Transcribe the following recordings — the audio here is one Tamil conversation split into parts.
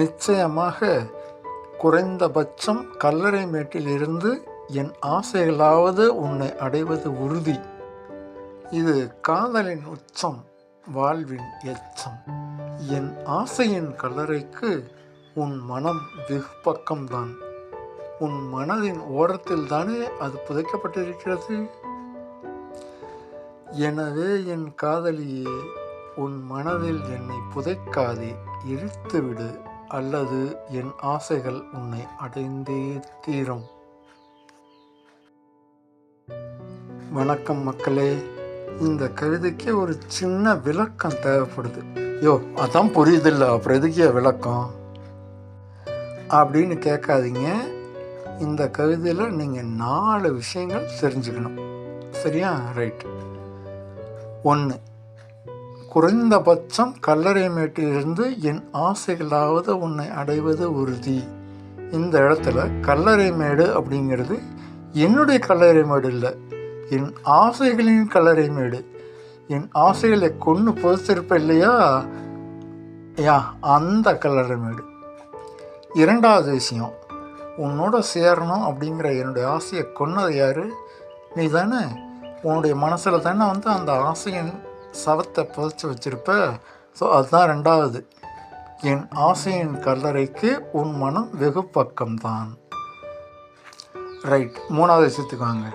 நிச்சயமாக குறைந்தபட்சம் கல்லறை மேட்டிலிருந்து என் ஆசைகளாவது உன்னை அடைவது உறுதி. இது காதலின் உச்சம் வாழ்வின் எச்சம். என் ஆசையின் கல்லறைக்கு உன் மனம் வெகு பக்கம்தான் உன் மனதின் ஓரத்தில் தானே அது புதைக்கப்பட்டிருக்கிறது. எனவே என் காதலியே உன் மனதில் என்னை புதைக்காதே எரித்துவிடு அல்லது என் ஆசைகள் உன்னை அடைந்தே தீரும். வணக்கம் மக்களே. இந்த கவிதைக்கு ஒரு சின்ன விளக்கம் தேவைப்படுது. யோ அதான் புரியுதில்ல அப்புறம் எதுக்கே விளக்கம். அப்படின்னு கேட்காதீங்க. இந்த கவிதையில் நீங்கள் நாலு விஷயங்கள் தெரிஞ்சுக்கணும். சரியா? ரைட். ஒன்று குறைந்தபட்சம் கல்லறை மேட்டிலிருந்து என் ஆசைகளாவது உன்னை அடைவது உறுதி. இந்த இடத்துல கல்லறை மேடு அப்படிங்கிறது என்னுடைய கல்லறை மேடு இல்லை என் ஆசைகளின் கல்லறை மேடு. என் ஆசைகளை கொண்டு புதைச்சிருப்ப இல்லையா? யா அந்த கல்லறை மேடு. இரண்டாவது விஷயம் உன்னோட சேரணும் அப்படிங்கிற என்னுடைய ஆசையை கொன்னது யார்? நீ தானே உன்னுடைய மனசில் தானே வந்து அந்த ஆசையின் சவத்தை புதைச்சி வச்சிருப்ப. ஸோ அதுதான் ரெண்டாவது. என் ஆசையின் கல்லறைக்கு உன் மனம் வெகு பக்கம்தான். ரைட் மூணாவது விஷயத்துக்கு வாங்க.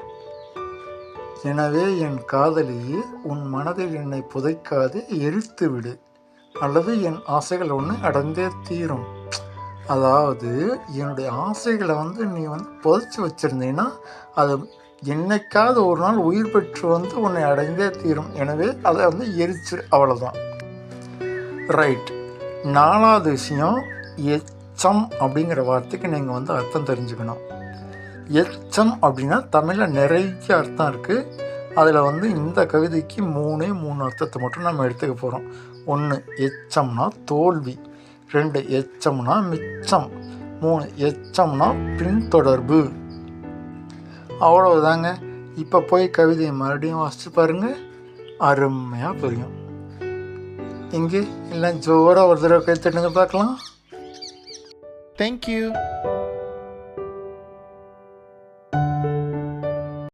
எனவே என் காதலியே உன் மனதில் என்னை புதைக்காது எரித்து விடு அல்லது என் ஆசைகள் ஒன்று அடைந்தே தீரும். அதாவது என்னுடைய ஆசைகளை வந்து நீ வந்து புதைச்சி வச்சுருந்தீங்கன்னா அது என்னைக்காவது ஒரு நாள் உயிர் பெற்று வந்து உன்னை அடைந்தே தீரும். எனவே அதை வந்து எரிச்சு அவ்வளோதான் ரைட் நாலாவது விஷயம் எச்சம் அப்படிங்கிற வார்த்தைக்கு நீங்கள் வந்து அர்த்தம் தெரிஞ்சுக்கணும். எச்சம் அப்படின்னா தமிழில் நிறைய அர்த்தம் இருக்குது அதில் வந்து இந்த கவிதைக்கு மூணே மூணு அர்த்தத்தை மட்டும் நம்ம எடுத்துக்க போகிறோம் ஒன்று எச்சம்னா தோல்வி. ரெண்டு எச்சம்னா மிச்சம். மூணு எச்சம்னா பின்தொடர்பு. அவ்வளவுதாங்க. இப்போ போய் கவிதையை மறுபடியும் வாசிச்சு பாருங்கள் அருமையாக புரியும். இங்கே எல்லாம் ஜோராக ஒரு தடவை கை தட்டுங்க பார்க்கலாம். தேங்க்யூ.